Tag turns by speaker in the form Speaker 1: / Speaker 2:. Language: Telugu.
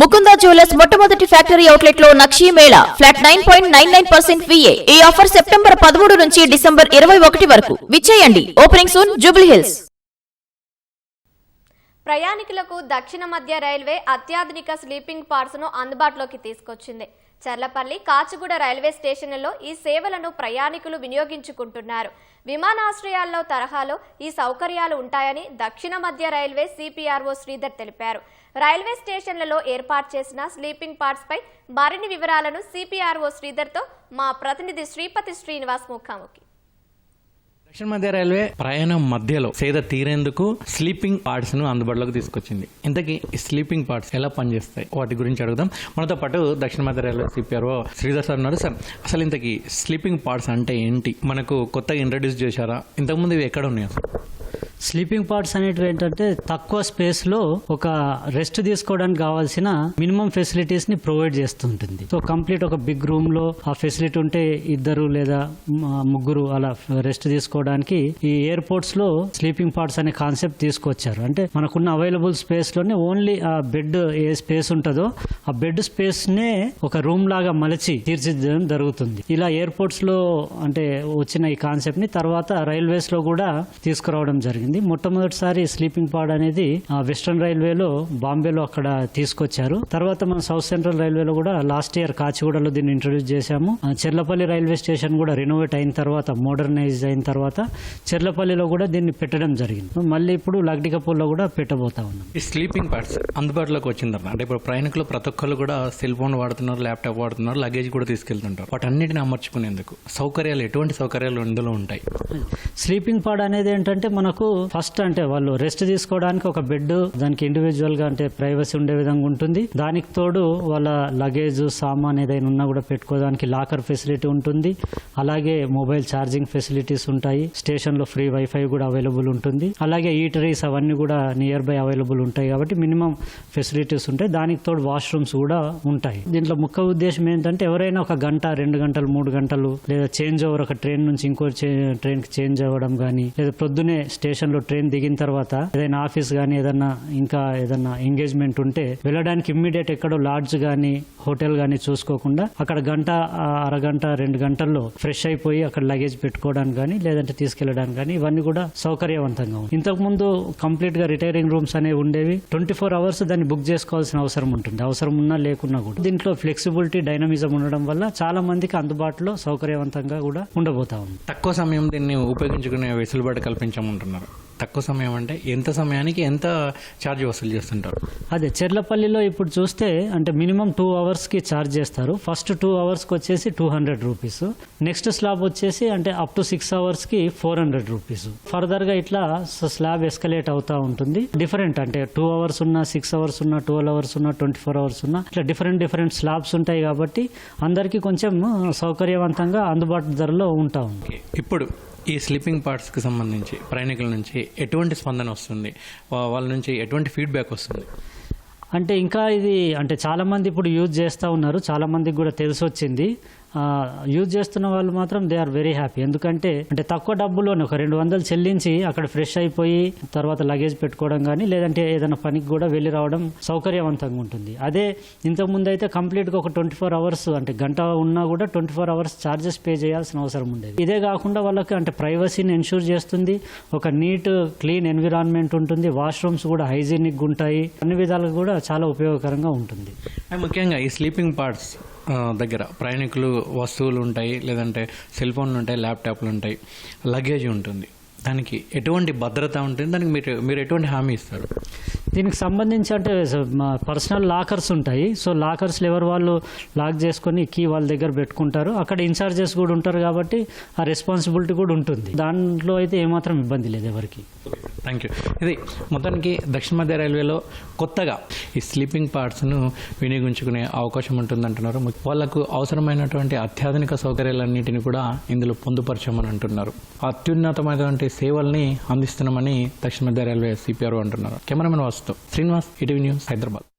Speaker 1: ముకుంద జ్యువెలర్స్ మొట్టమొదటి factory అవుట్లెట్లో Nakshi Mela flat nine point nine nine percent VA ఈ ఆఫర్ సెప్టెంబర్ పదమూడు నుంచి డిసెంబర్ ఇరవై ఒకటి వరకు. విచ్చేయండి. ఓపెనింగ్ సూన్ జూబ్లీ హిల్స్
Speaker 2: ప్రయాణికులకు దక్షిణ మధ్య రైల్వే అత్యాధునిక స్లీపింగ్ పార్ట్స్ను అందుబాటులోకి తీసుకొచ్చింది. చర్లపల్లి కాచిగూడ రైల్వే స్టేషన్లలో ఈ సేవలను ప్రయాణికులు వినియోగించుకుంటున్నారు. విమానాశ్రయాల్లో తరహాలో ఈ సౌకర్యాలు ఉంటాయని దక్షిణ మధ్య రైల్వే సిపిఆర్ఓ శ్రీధర్ తెలిపారు. రైల్వే స్టేషన్లలో ఏర్పాటు చేసిన స్లీపింగ్ పార్ట్స్పై మరిన్ని వివరాలను సిపిఆర్ఓ శ్రీధర్తో మా ప్రతినిధి శ్రీపతి శ్రీనివాస్ ముఖాముఖి.
Speaker 3: దక్షిణ మధ్య రైల్వే ప్రయాణం మధ్యలో సేద తీరేందుకు స్లీపింగ్ పార్ట్స్ను అందుబాటులోకి తీసుకొచ్చింది. ఇంతకీ ఈ స్లీపింగ్ పార్ట్స్ ఎలా పనిచేస్తాయి? వాటి గురించి అడుగుదాం. మనతో పాటు దక్షిణ మధ్య రైల్వే సిపిఆర్ఓ శ్రీధర్ సార్ ఉన్నారు సార్. అసలు ఇంతకీ స్లీపింగ్ పార్ట్స్ అంటే ఏంటి? మనకు కొత్తగా ఇంట్రడ్యూస్ చేశారా? ఇంతకుముందు ఇవి ఎక్కడ ఉన్నాయి అసలు?
Speaker 4: స్లీపింగ్ పార్ట్స్ అనేటివి ఏంటంటే తక్కువ స్పేస్లో ఒక రెస్ట్ తీసుకోవడానికి కావాల్సిన మినిమం ఫెసిలిటీస్ని ప్రొవైడ్ చేస్తుంటుంది. సో కంప్లీట్ ఒక బిగ్ రూమ్లో ఆ ఫెసిలిటీ ఉంటే ఇద్దరు లేదా ముగ్గురు అలా రెస్ట్ తీసుకోవడానికి ఈ ఎయిర్పోర్ట్స్లో స్లీపింగ్ పార్ట్స్ అనే కాన్సెప్ట్ తీసుకొచ్చారు. అంటే మనకున్న అవైలబుల్ స్పేస్లోనే ఓన్లీ ఆ బెడ్ ఏ స్పేస్ ఉంటుందో ఆ బెడ్ స్పేస్ నే ఒక రూమ్ లాగా మలచి తీర్చిదిద్దడం జరుగుతుంది. ఇలా ఎయిర్పోర్ట్స్లో అంటే వచ్చిన ఈ కాన్సెప్ట్ని తర్వాత రైల్వేస్లో కూడా తీసుకురావడం జరిగింది. మొట్టమొదటిసారి స్లీపింగ్ పాడ్ అనేది వెస్ట్రన్ రైల్వేలో బాంబేలో అక్కడ తీసుకొచ్చారు. తర్వాత మన సౌత్ సెంట్రల్ రైల్వేలో కూడా లాస్ట్ ఇయర్ కాచిగూడలో దీన్ని ఇంట్రొడ్యూస్ చేశాము. చెర్లపల్లి రైల్వే స్టేషన్ కూడా రినోవేట్ అయిన తర్వాత మోడర్నైజ్ అయిన తర్వాత చెర్లపల్లిలో కూడా దీన్ని పెట్టడం జరిగింది. మళ్ళీ ఇప్పుడు లగ్డికపూర్లో కూడా పెట్టబోతా ఉన్నాం.
Speaker 3: ఈ స్లీపింగ్ పార్ట్స్ అందుబాటులోకి తర్వాత అంటే ఇప్పుడు ప్రయాణికులు ప్రతి ఒక్కరు కూడా సెల్ ఫోన్ వాడుతున్నారు ల్యాప్టాప్ వాడుతున్నారు లగేజ్ కూడా తీసుకెళ్తుంటారు. వాటన్నిటిని అమర్చుకునేందుకు సౌకర్యాలు ఎటువంటి సౌకర్యాలు ఇందులో ఉంటాయి?
Speaker 4: స్లీపింగ్ పాడ్ అనేది ఏంటంటే మనకు ఫస్ట్ అంటే వాళ్ళు రెస్ట్ తీసుకోవడానికి ఒక బెడ్ దానికి ఇండివిజువల్గా అంటే ప్రైవసీ ఉండే విధంగా ఉంటుంది. దానికి తోడు వాళ్ళ లగేజ్ సామాన్ ఏదైనా ఉన్నా కూడా పెట్టుకోవడానికి లాకర్ ఫెసిలిటీ ఉంటుంది. అలాగే మొబైల్ ఛార్జింగ్ ఫెసిలిటీస్ ఉంటాయి. స్టేషన్లో ఫ్రీ వైఫై కూడా అవైలబుల్ ఉంటుంది. అలాగే ఈటరీస్ అవన్నీ కూడా నియర్ బై అవైలబుల్ ఉంటాయి కాబట్టి మినిమం ఫెసిలిటీస్ ఉంటాయి. దానికి తోడు వాష్రూమ్స్ కూడా ఉంటాయి. దీంట్లో ముఖ్య ఉద్దేశం ఏంటంటే ఎవరైనా ఒక గంట రెండు గంటలు మూడు గంటలు లేదా చేంజ్ ఓవర్ ఒక ట్రైన్ నుంచి ఇంకో ట్రైన్కి చేంజ్ అవ్వడం కానీ లేదా ప్రొద్దునే స్టేషన్ లో ట్రైన్ దిగిన తర్వాత ఏదైనా ఆఫీస్ కానీ ఏదైనా ఇంకా ఏదైనా ఎంగేజ్మెంట్ ఉంటే వెళ్ళడానికి ఇమ్మీడియట్ ఎక్కడో లాడ్జ్ కానీ హోటల్ కానీ చూసుకోకుండా అక్కడ గంట అరగంట రెండు గంటల్లో ఫ్రెష్ అయిపోయి అక్కడ లగేజ్ పెట్టుకోవడానికి కానీ లేదంటే తీసుకెళ్ళడానికి కానీ ఇవన్నీ కూడా సౌకర్యవంతంగా ఉంది. ఇంతకు ముందు కంప్లీట్గా రిటైరింగ్ రూమ్స్ అనేవి ఉండేవి. ట్వంటీ ఫోర్ అవర్స్ దాన్ని బుక్ చేసుకోవాల్సిన అవసరం ఉంటుంది. అవసరం ఉన్నా లేకున్నా కూడా. దీంట్లో ఫ్లెక్సిబిలిటీ డైనమిజం ఉండడం వల్ల చాలా మందికి అందుబాటులో సౌకర్యవంతంగా కూడా ఉండబోతా ఉంది.
Speaker 3: తక్కువ సమయం దీన్ని ఉపయోగించుకునే వెసులుబాటు కల్పించమంటున్నారు. తక్కువ సమయం అంటే ఎంత సమయానికి ఎంత ఛార్జ్ వసూలు చేస్తుంటారు?
Speaker 4: అదే చెర్లపల్లిలో ఇప్పుడు చూస్తే అంటే మినిమం టూ అవర్స్కి ఛార్జ్ చేస్తారు. ఫస్ట్ టూ అవర్స్కి వచ్చేసి two hundred rupees. Next slab వచ్చేసి అంటే అప్ టు సిక్స్ అవర్స్కి ఫోర్ హండ్రెడ్ రూపీస్. ఫర్దర్గా ఇట్లా స్లాబ్ ఎస్కలేట్ అవుతా ఉంటుంది. డిఫరెంట్ అంటే టూ అవర్స్ ఉన్న సిక్స్ అవర్స్ ఉన్న ట్వెల్వ్ అవర్స్ ఉన్న ట్వంటీ ఫోర్ అవర్స్ ఉన్న ఇట్లా డిఫరెంట్ డిఫరెంట్ స్లాబ్స్ ఉంటాయి కాబట్టి అందరికీ కొంచెం సౌకర్యవంతంగా అందుబాటు ధరలో ఉంటా ఉంది.
Speaker 3: ఇప్పుడు ఈ స్లీపింగ్ పార్ట్స్కి సంబంధించి ప్రయాణికుల నుంచి ఎటువంటి స్పందన వస్తుంది? వాళ్ళ నుంచి ఎటువంటి ఫీడ్బ్యాక్ వస్తుంది?
Speaker 4: అంటే ఇంకా ఇది అంటే చాలామంది ఇప్పుడు యూజ్ చేస్తూ ఉన్నారు. చాలామందికి కూడా తెలిసి వచ్చింది యూజ్ చేస్తున్న వాళ్ళు మాత్రం దే ఆర్ వెరీ హ్యాపీ ఎందుకంటే అంటే తక్కువ డబ్బులోనే ఒక రెండు వందలు చెల్లించి అక్కడ ఫ్రెష్ అయిపోయి తర్వాత లగేజ్ పెట్టుకోవడం కానీ లేదంటే ఏదైనా పనికి కూడా వెళ్ళి రావడం సౌకర్యవంతంగా ఉంటుంది. అదే ఇంతకుముందు అయితే కంప్లీట్గా ఒక ట్వంటీ ఫోర్ అవర్స్ అంటే గంట ఉన్నా కూడా twenty four hours charges pay చేయాల్సిన అవసరం ఉండేది. ఇదే కాకుండా వాళ్ళకి అంటే ప్రైవసీని ఎన్షూర్ చేస్తుంది. ఒక నీట్ క్లీన్ ఎన్విరాన్మెంట్ ఉంటుంది. వాష్రూమ్స్ కూడా హైజీనిక్ ఉంటాయి. అన్ని విధాలుగా కూడా చాలా ఉపయోగకరంగా ఉంటుంది.
Speaker 3: ముఖ్యంగా ఈ స్లీపింగ్ పార్ట్స్ దగ్గర. ప్రయాణికులు వస్తువులు ఉంటాయి లేదంటే సెల్ ఫోన్లు ఉంటాయి ల్యాప్టాప్లు ఉంటాయి లగేజ్ ఉంటుంది. దానికి ఎటువంటి భద్రత ఉంటుంది? దానికి మీరు మీరు ఎటువంటి హామీ ఇస్తారు?
Speaker 4: దీనికి సంబంధించి అంటే పర్సనల్ లాకర్స్ ఉంటాయి. సో లాకర్స్ ఎవరు వాళ్ళు లాక్ చేసుకొని కీ వాళ్ళ దగ్గర పెట్టుకుంటారు. అక్కడ ఇన్ఛార్జెస్ కూడా ఉంటారు కాబట్టి ఆ రెస్పాన్సిబిలిటీ కూడా ఉంటుంది. దాంట్లో అయితే ఏమాత్రం ఇబ్బంది లేదు ఎవరికి.
Speaker 3: థ్యాంక్ యూ ఇది మొత్తానికి దక్షిణ మధ్య రైల్వేలో కొత్తగా ఈ స్లీపింగ్ పార్ట్స్ను వినియోగించుకునే అవకాశం ఉంటుందంటున్నారు. వాళ్ళకు అవసరమైనటువంటి అత్యాధునిక సౌకర్యాలన్నింటినీ కూడా ఇందులో పొందుపరచామని అంటున్నారు. అత్యున్నతమైనటువంటి సేవల్ని అందిస్తున్నామని దక్షిణ మధ్య రైల్వే సిపిఆర్ అంటున్నారు. Cameraman Vastu Srinivas ETV news Hyderabad.